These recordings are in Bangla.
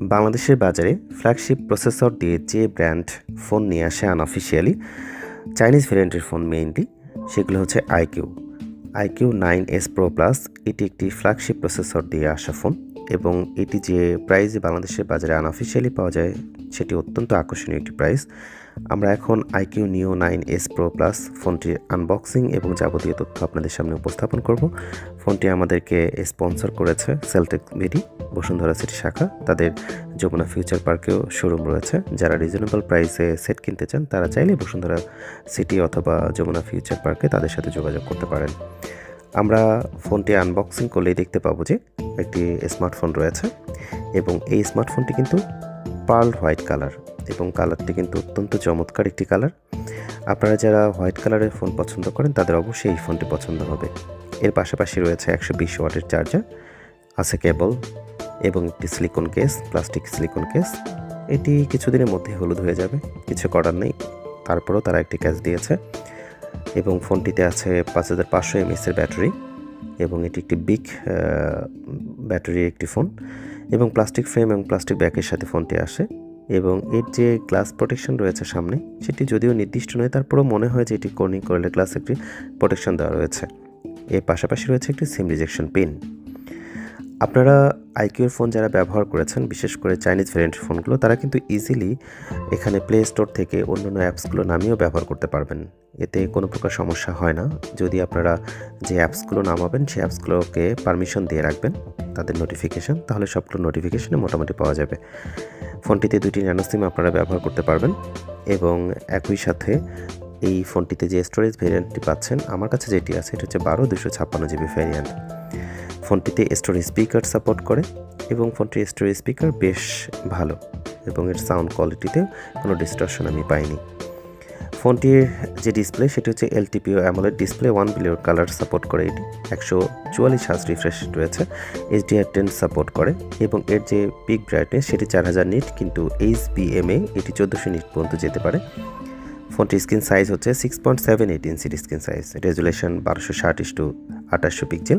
বাংলাদেশের বাজারে ফ্ল্যাগশিপ প্রসেসর দিয়ে যে ব্র্যান্ড ফোন নিয়ে আসে আনঅফিসিয়ালি, চাইনিজ ভ্যারিয়েন্টের ফোন মেইনলি, সেগুলো হচ্ছে iQOO. IQOO nine S pro plus, এটি একটি ফ্ল্যাগশিপ প্রসেসর দিয়ে আসা ফোন। এবং এটি যে প্রাইসে বাংলাদেশের বাজারে আনঅফিসিয়ালি পাওয়া যায়, সেটি অত্যন্ত আকর্ষণীয় একটি প্রাইস আমরা এখন iQOO neo nine S pro plus ফোনটির আনবক্সিং এবং যাবতীয় তথ্য আপনাদের সামনে উপস্থাপন করব। ফোনটি আমাদেরকে স্পন্সর করেছে সেলটেক বিডি বসুন্ধরা সিটি শাখা। তাদের যমুনা ফিউচার পার্কেও শোরুম রয়েছে। যারা রিজনেবল প্রাইসে সেট কিনতে চান, তারা চাইলে বসুন্ধরা সিটি অথবা যমুনা ফিউচার পার্কে তাদের সাথে যোগাযোগ করতে পারেন। আমরা ফোনটি আনবক্সিং করলেই দেখতে পাবো যে একটি স্মার্টফোন রয়েছে এবং এই স্মার্টফোনটি কিন্তু পার্ল হোয়াইট কালার এবং কালারটি কিন্তু অত্যন্ত চমৎকার একটি কালার আপনারা যারা হোয়াইট কালারের ফোন পছন্দ করেন, তাদের অবশ্যই এই ফোনটি পছন্দ হবে। এর পাশাপাশি রয়েছে একশো বিশ ওয়াটের চার্জার আছে কেবল এবং একটি silicone case plastic silicone case এটি কিছুদিনের মধ্যে হলুদ হয়ে যাবে, কিছু করার নেই। তারপরেও তারা একটি ক্যাশ দিয়েছে। এবং ফোনটিতে আছে পাঁচ হাজার পাঁচশো এমএসের ব্যাটারি এবং এটি একটি বিগ ব্যাটারির একটি ফোন এবং প্লাস্টিক ফ্রেম এবং প্লাস্টিক ব্যাগের সাথে ফোনটি আসে এবং এর যে গ্লাস প্রোটেকশন রয়েছে সামনে, সেটি যদিও নির্দিষ্ট নয়, তারপরেও মনে হয় যে এটি কর্নিং করলে গ্লাস একটি প্রোটেকশন দেওয়া রয়েছে। এর পাশাপাশি রয়েছে একটি সিম রিজেকশন পিন। আপনারা আইকিউর ফোন যারা ব্যবহার করেছেন, বিশেষ করে চাইনিজ ভ্যারিয়েন্টের ফোনগুলো, তারা কিন্তু ইজিলি এখানে প্লে স্টোর থেকে অন্যান্য অ্যাপসগুলো নামিয়েও ব্যবহার করতে পারবেন। এতে কোনো প্রকার সমস্যা হয় না। যদি আপনারা যে অ্যাপসগুলো নামাবেন, সেই অ্যাপসগুলোকে পারমিশন দিয়ে রাখবেন, তাদের নোটিফিকেশান তাহলে সবগুলো নোটিফিকেশানে মোটামুটি পাওয়া যাবে। ফোনটিতে দুটি ন্যানো সিম আপনারা ব্যবহার করতে পারবেন এবং একই সাথে এই ফোনটিতে যে স্টোরেজ ভেরিয়েন্টটি পাচ্ছেন, আমার কাছে যেটি আছে, এটা হচ্ছে বারো দুশো ছাপ্পান্ন জিবি ভ্যারিয়েন্ট ফোনটিতে স্টোরেজ স্পিকার সাপোর্ট করে এবং ফোনটির স্টোরেজ স্পিকার বেশ ভালো এবং এর সাউন্ড কোয়ালিটিতে কোনো ডিস্টরশন আমি পাইনি। ফোনটির যে ডিসপ্লে সেটি হচ্ছে LTPO AMOLED display one billion colour support করে এটি। একশো চুয়াল্লিশ হাজ রিফ্রেশ রয়েছে এইচডিআর টেন সাপোর্ট করে এবং এর যে পিক ব্রাইটনেস সেটি চার হাজার নিট কিন্তু এইচ বিএমএ এটি চোদ্দোশো নিট পর্যন্ত যেতে পারে। ফোনটির স্ক্রিন সাইজ হচ্ছে সিক্স পয়েন্ট সেভেন এইট ইঞ্চির স্ক্রিন সাইজ রেজুলেশন বারোশো ষাট ইস্টু আঠাশশো পিক্সেল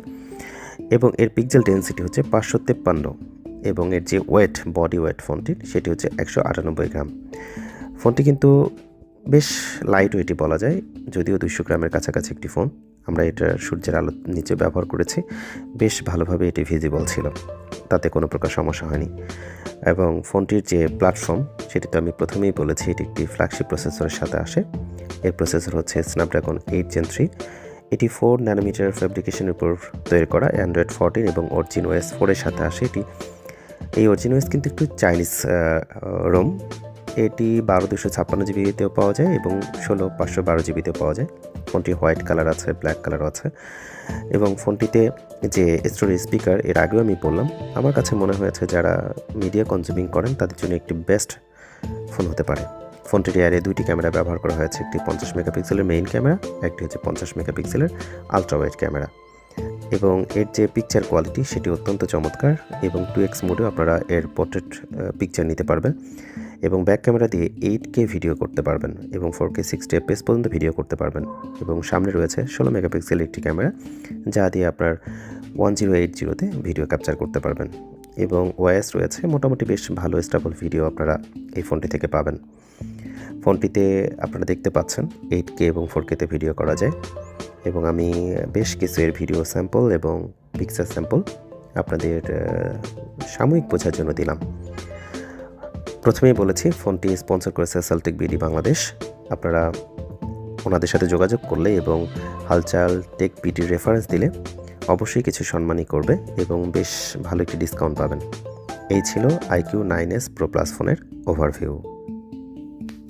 এবং এর পিক্সেল ডেন্সিটি হচ্ছে পাঁচশো তেপ্পান্ন এবং এর যে ওয়েট বডি ওয়েট ফোনটির, সেটি হচ্ছে একশো আটানব্বই গ্রাম। ফোনটি কিন্তু বেশ লাইট ওয়েটই বলা যায়, যদিও দুইশো গ্রামের কাছাকাছি একটি ফোন আমরা এটা সূর্যের আলো নিচে ব্যবহার করেছি, বেশ ভালোভাবে এটি ভিজিবল ছিল, তাতে কোনো প্রকার সমস্যা হয়নি। এবং ফোনটির যে প্ল্যাটফর্ম সেটি তো আমি প্রথমেই বলেছি, এটি একটি ফ্ল্যাগশিপ প্রসেসরের সাথে আসে। এর প্রসেসর হচ্ছে স্ন্যাপড্রাগন এইট জেন থ্রি এটি ফোর ন্যানোমিটার ফ্যাব্রিকেশনের উপর তৈরি করা অ্যান্ড্রয়েড ফোরটিন এবং অরিজিন ওয়েস ফোরের সাথে আসে এটি। এই অরিজিন ওয়েস কিন্তু একটু চাইনিজ রোম এটি বারো দুশো ছাপ্পান্ন জিবিতেও পাওয়া যায় এবং ষোলো পাঁচশো বারো জিবিতেও পাওয়া যায়। ফোনটি হোয়াইট কালার আছে, ব্ল্যাক কালার আছে। এবং ফোনটিতে যে স্টোরেজ স্পিকার এর আগেও আমি বললাম, আমার কাছে মনে হয়েছে যারা মিডিয়া কনজিউমিং করেন, তাদের জন্য একটি বেস্ট ফোন হতে পারে। ফোনটির এয়ারে দুইটি ক্যামেরা ব্যবহার করা হয়েছে, একটি পঞ্চাশ মেগাপিক্সেলের মেইন ক্যামেরা একটি হচ্ছে পঞ্চাশ মেগাপিক্সেলের আলট্রা ওয়াইড ক্যামেরা এবং এর যে পিকচার কোয়ালিটি সেটি অত্যন্ত চমৎকার এবং টু এক্স মোডেও আপনারা এর পোর্ট্রেট পিকচার নিতে পারবেন এবং ব্যাক ক্যামেরা দিয়ে এইট কে ভিডিও করতে পারবেন এবং ফোর কে সিক্সটি এফপিএস পর্যন্ত ভিডিও করতে পারবেন এবং সামনে রয়েছে ষোলো মেগাপিক্সেল একটি ক্যামেরা যা দিয়ে আপনার ওয়ান জিরো এইট জিরোতে ভিডিও ক্যাপচার করতে পারবেন। এবং ওয়াইএস রয়েছে, মোটামুটি বেশ ভালো স্টাবল ভিডিও আপনারা এই ফোনটি থেকে পাবেন। ফোনটিতে আপনারা দেখতে পাচ্ছেন, এইট কে এবং ফোর কেতে ভিডিও করা যায়। এবং আমি বেশ কিছু এর ভিডিও স্যাম্পল এবং পিকচার স্যাম্পল আপনাদের সাময়িক বোঝার জন্য দিলাম। প্রথমেই বলেছি, ফোনটি স্পন্সর করেছে সেলটিক বিডি বাংলাদেশ আপনারা ওনাদের সাথে যোগাযোগ করলে এবং হালচাল টেক বিডির রেফারেন্স দিলে অবশ্যই কিছু সম্মানই করবে এবং বেশ ভালো একটি ডিসকাউন্ট পাবেন। এই ছিল iQOO nine S pro plus ফোনের ওভারভিউ